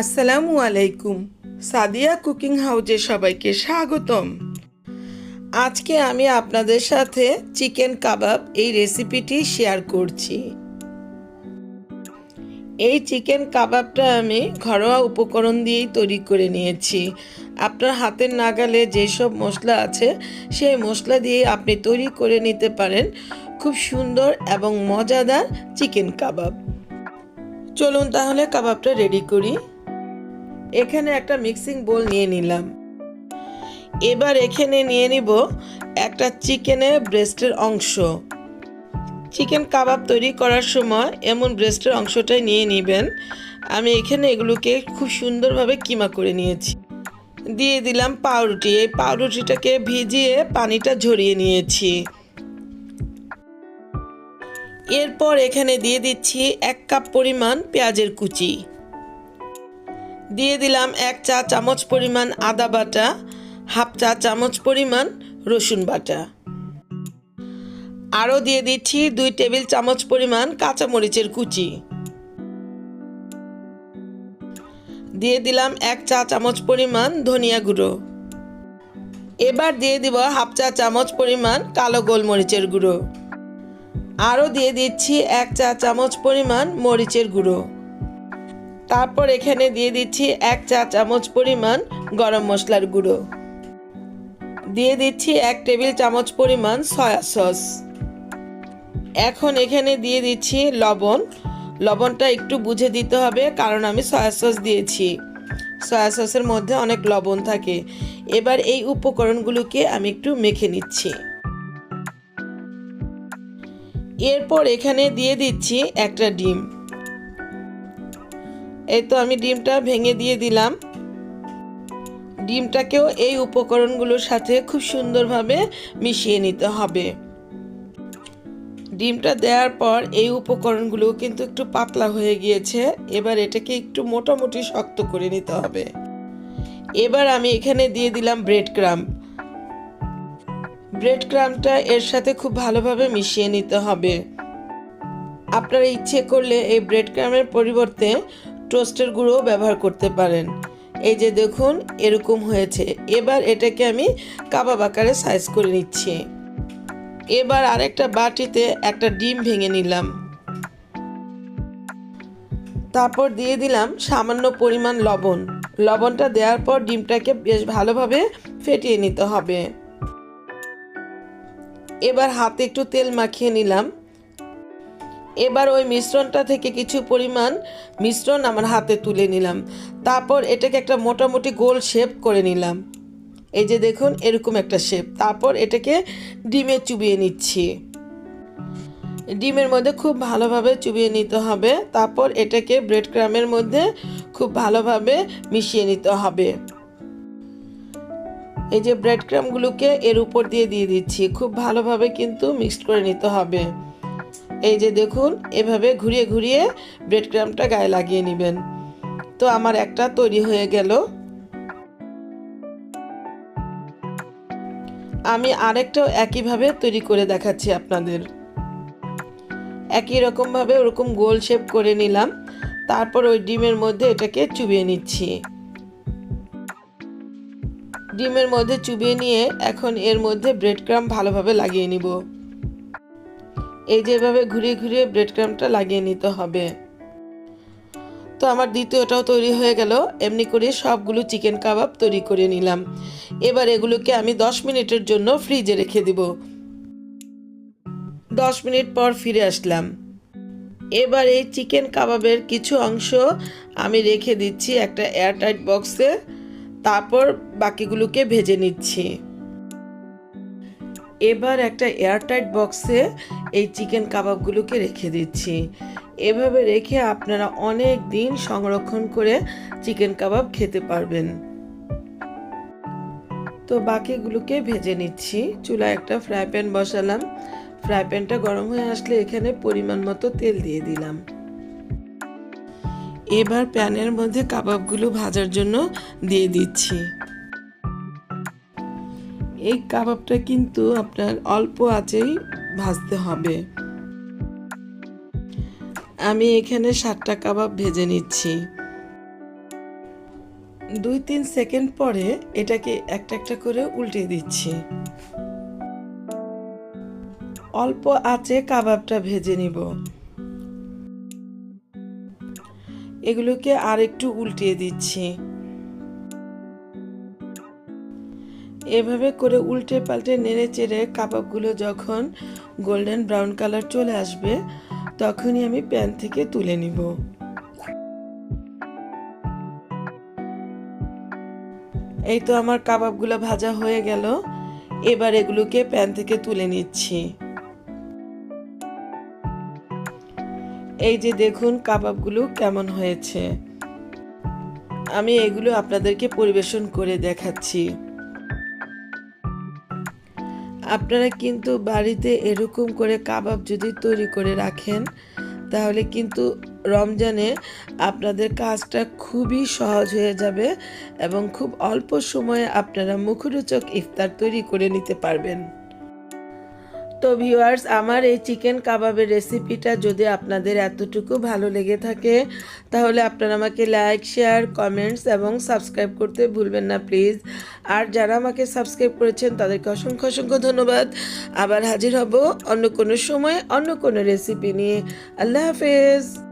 আসসালামু আলাইকুম। সাদিয়া কুকিং হাউজে সবাইকে স্বাগতম। আজকে আমি আপনাদের সাথে চিকেন কাবাব এই রেসিপিটি শেয়ার করছি। এই চিকেন কাবাবটা আমি ঘরোয়া উপকরণ দিয়েই তৈরি করে নিয়েছি। আপনার হাতের নাগালে যেসব মশলা আছে, সেই মশলা দিয়ে আপনি তৈরি করে নিতে পারেন খুব সুন্দর এবং মজাদার চিকেন কাবাব। চলুন তাহলে কাবাবটা রেডি করি। এখানে একটা মিক্সিং বোল নিয়ে নিলাম। এবার এখানে নিয়ে নিব একটা চিকেনের ব্রেস্টের অংশ। চিকেন কাবাব তৈরি করার সময় এমন ব্রেস্টের অংশটাই নিয়ে নেবেন। আমি এখানে এগুলোকে খুব সুন্দরভাবে কিমা করে নিয়েছি। দিয়ে দিলাম পাউরুটি। এই পাউরুটিটাকে ভিজিয়ে পানিটা ঝরিয়ে নিয়েছি। এরপর এখানে দিয়ে দিচ্ছি এক কাপ পরিমাণ পেঁয়াজের কুচি। দিয়ে দিলাম এক চা চামচ পরিমাণ আদা বাটা, হাফ চা চামচ পরিমাণ রসুন বাটা। আরও দিয়ে দিচ্ছি দুই টেবিল চামচ পরিমাণ কাঁচামরিচের কুচি। দিয়ে দিলাম এক চা চামচ পরিমাণ ধনিয়া গুঁড়ো। এবার দিয়ে দিব হাফ চা চামচ পরিমাণ কালো গোলমরিচের গুঁড়ো। আরও দিয়ে দিচ্ছি এক চা চামচ পরিমাণ মরিচের গুঁড়ো। তারপর এখানে দিয়ে দিচ্ছি এক চা চামচ পরিমাণ গরম মশলার গুঁড়ো। দিয়ে দিচ্ছি এক টেবিল চামচ পরিমাণ সয়া সস। এখন এখানে দিয়ে দিচ্ছি লবণ। লবণটা একটু বুঝে দিতে হবে কারণ আমি সয়া সস দিয়েছি। সয়া সসের মধ্যে অনেক লবণ থাকে। এবার এই উপকরণগুলোকে আমি একটু মেখে নিচ্ছি। এরপর এখানে দিয়ে দিচ্ছি একটা ডিম। এই তো আমি ডিমটা ভেঙে দিয়ে দিলাম। ডিমটাকেও এই উপকরণগুলোর সাথে খুব সুন্দরভাবে মিশিয়ে নিতে হবে। ডিমটা দেওয়ার পর এই উপকরণগুলো কিন্তু একটু পাতলা হয়ে গিয়েছে। এবার এটাকে একটু মোটামুটি শক্ত করে নিতে হবে। এবার আমি এখানে দিয়ে দিলাম ব্রেড ক্রাম। ব্রেড ক্রামটা এর সাথে খুব ভালোভাবে মিশিয়ে নিতে হবে। আপনারা ইচ্ছে করলে এই ব্রেড ক্রামের পরিবর্তে টোস্টের গুঁড়ো ব্যবহার করতে পারেন। এই যে দেখুন, এরকম হয়েছে। এবার এটাকে আমি কাবাব আকারে সাইজ করে নিচ্ছি। এবার আরেকটা বাটিতে একটা ডিম ভেঙে নিলাম। তারপর দিয়ে দিলাম সামান্য পরিমাণ লবণ। লবণটা দেওয়ার পর ডিমটাকে বেশ ভালোভাবে ফেটিয়ে নিতে হবে। এবার হাতে একটু তেল মাখিয়ে নিলাম। এবার ওই মিশ্রণটা থেকে কিছু পরিমাণ মিশ্রণ আমার হাতে তুলে নিলাম। তারপর এটাকে একটা মোটামুটি গোল শেপ করে নিলাম। এই যে দেখুন, এরকম একটা শেপ। তারপর এটাকে ডিমে চুবিয়ে নিচ্ছি। ডিমের মধ্যে খুব ভালোভাবে চুবিয়ে নিতে হবে। তারপর এটাকে ব্রেড ক্রামের মধ্যে খুব ভালোভাবে মিশিয়ে নিতে হবে। এই যে ব্রেড ক্রামগুলোকে এর উপর দিয়ে দিয়ে দিচ্ছি। খুব ভালোভাবে কিন্তু মিক্সড করে নিতে হবে। এই যে দেখুন, এভাবে ঘুরিয়ে ঘুরিয়ে ব্রেড ক্রামটা গায়ে লাগিয়ে নেবেন। তো আমার একটা তৈরি হয়ে গেল। আমি আরেকটাও একইভাবে তৈরি করে দেখাচ্ছি আপনাদের। একই রকমভাবে ওরকম গোল শেপ করে নিলাম। তারপর ওই ডিমের মধ্যে এটাকে চুবিয়ে নিচ্ছি। ডিমের মধ্যে চুবিয়ে নিয়ে এখন এর মধ্যে ব্রেড ক্রাম ভালোভাবে লাগিয়ে নিব। এই যেভাবে ঘুরিয়ে ঘুরিয়ে ব্রেড ক্রামটা লাগিয়ে নিতে হবে। তো আমার দ্বিতীয়টাও তৈরি হয়ে গেল। এমনি করে সবগুলো চিকেন কাবাব তৈরি করে নিলাম। এবার এগুলোকে আমি দশ মিনিটের জন্য ফ্রিজে রেখে দিব। দশ মিনিট পর ফিরে আসলাম। এবার এই চিকেন কাবাবের কিছু অংশ আমি রেখে দিচ্ছি একটা এয়ারটাইট বক্সে তারপর বাকিগুলোকে ভেজে নিচ্ছি। এবার একটা এয়ারটাইট বক্সে এই চিকেন কাবাবগুলোকে রেখে দিচ্ছি। এভাবে রেখে আপনারা অনেক দিন সংরক্ষণ করে চিকেন কাবাব খেতে পারবেন। তো বাকিগুলোকে ভেজে নিচ্ছি। চুলায় একটা ফ্রাই প্যান বসালাম। ফ্রাই প্যানটা গরম হয়ে আসলে এখানে পরিমাণ মতো তেল দিয়ে দিলাম। এবার প্যানের মধ্যে কাবাবগুলো ভাজার জন্য দিয়ে দিচ্ছি। এই কাবাবটা কিন্তু আপনার অল্প আঁচেই ভাজতে হবে। আমি এখানে সাতটা কাবাব ভেজে নিচ্ছি। দুই তিন সেকেন্ড পরে এটাকে একটা একটা করে উল্টে দিচ্ছি। অল্প আঁচে কাবাবটা ভেজে নিব। এগুলোকে আর একটু উল্টিয়ে দিচ্ছি। এভাবে করে উল্টে পাল্টে নেড়ে চেড়ে কাবাবগুলো যখন গোল্ডেন ব্রাউন কালার চলে আসবে, তখনই আমি প্যান থেকে তুলে নিব। এই তো আমার কাবাবগুলো ভাজা হয়ে গেল। এবার এগুলোকে প্যান থেকে তুলে নিচ্ছি। এই যে দেখুন কাবাবগুলো কেমন হয়েছে। আমি এগুলো আপনাদেরকে পরিবেশন করে দেখাচ্ছি। আপনারা কিন্তু বাড়িতে এরকম করে কাবাব যদি তৈরি করে রাখেন, তাহলে কিন্তু রমজানে আপনাদের কাজটা খুবই সহজ হয়ে যাবে এবং খুব অল্প সময়ে আপনারা মুখরোচক ইফতার তৈরি করে নিতে পারবেন। তো ভিউয়ার্স আমার এই চিকেন কাবাবের রেসিপিটা যদি আপনাদের এতটুকু ভালো লেগে থাকে, তাহলে আপনারা আমাকে লাইক শেয়ার কমেন্টস এবং সাবস্ক্রাইব করতে ভুলবেন না প্লিজ আর যারা আমাকে সাবস্ক্রাইব করেছেন, তাদেরকে অসংখ্য অসংখ্য ধন্যবাদ। আবার হাজির হব অন্য কোনো সময়, অন্য কোনো রেসিপি নিয়ে। আল্লাহ হাফেজ।